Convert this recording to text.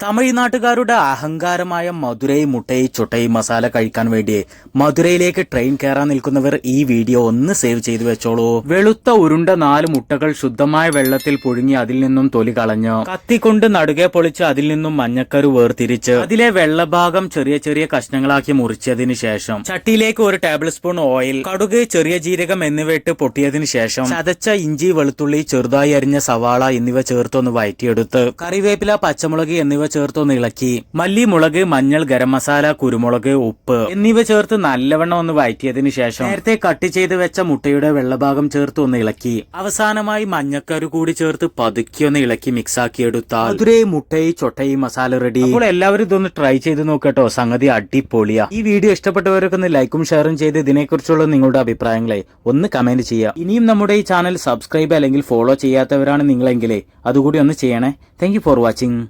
തമിഴ്നാട്ടുകാരുടെ അഹങ്കാരമായ മധുരൈ മുട്ടൈ ചുട്ടൈ മസാല കഴിക്കാൻ വേണ്ടി മധുരയിലേക്ക് ട്രെയിൻ കയറാൻ നിൽക്കുന്നവർ ഈ വീഡിയോ ഒന്ന് സേവ് ചെയ്തു വെച്ചോളൂ. വെളുത്ത ഉരുണ്ട നാല് മുട്ടകൾ ശുദ്ധമായ വെള്ളത്തിൽ പുഴുങ്ങി അതിൽ നിന്നും തൊലി കളഞ്ഞു കത്തിക്കൊണ്ട് നടുകെ പൊളിച്ച് അതിൽ നിന്നും മഞ്ഞക്കരു വേർതിരിച്ച് അതിലെ വെള്ളഭാഗം ചെറിയ ചെറിയ കഷ്ണങ്ങളാക്കി മുറിച്ചതിന് ശേഷം ചട്ടിയിലേക്ക് ഒരു ടേബിൾ സ്പൂൺ ഓയിൽ കടുക് ചെറിയ ജീരകം എന്നിവ ഇട്ട് പൊട്ടിയതിനു ശേഷം ചതച്ച ഇഞ്ചി വെളുത്തുള്ളി ചെറുതായി അരിഞ്ഞ സവാള എന്നിവ ചേർത്തൊന്ന് വയറ്റിയെടുത്ത് കറിവേപ്പില പച്ചമുളക് എന്നിവ ചേർത്തൊന്ന് ഇളക്കി. മല്ലി മുളക് മഞ്ഞൾ ഗരം മസാല കുരുമുളക് ഉപ്പ് എന്നിവ ചേർത്ത് നല്ലവണ്ണം ഒന്ന് വഴറ്റിയതിന് ശേഷം നേരത്തെ കട്ട് ചെയ്ത് വെച്ച മുട്ടയുടെ വെള്ളഭാഗം ചേർത്ത് ഒന്ന് ഇളക്കി. അവസാനമായി മഞ്ഞക്കരു കൂടി ചേർത്ത് പതുക്കി ഒന്ന് ഇളക്കി മിക്സ് ആക്കി എടുത്താൽ മധുരൈ മുട്ടയും ചൊട്ടയും മസാല റെഡി. അപ്പോൾ എല്ലാവരും ഇതൊന്ന് ട്രൈ ചെയ്ത് നോക്കട്ടോ. സംഗതി അടിപൊളിയാ. ഈ വീഡിയോ ഇഷ്ടപ്പെട്ടവരൊക്കെ ഒന്ന് ലൈക്കും ഷെയറും ചെയ്ത് ഇതിനെക്കുറിച്ചുള്ള നിങ്ങളുടെ അഭിപ്രായങ്ങളെ ഒന്ന് കമന്റ് ചെയ്യുക. ഇനിയും നമ്മുടെ ഈ ചാനൽ സബ്സ്ക്രൈബ് അല്ലെങ്കിൽ ഫോളോ ചെയ്യാത്തവരാണ് നിങ്ങളെങ്കിലേ. അതുകൂടി ഒന്ന് ചെയ്യണേ. Thank for watching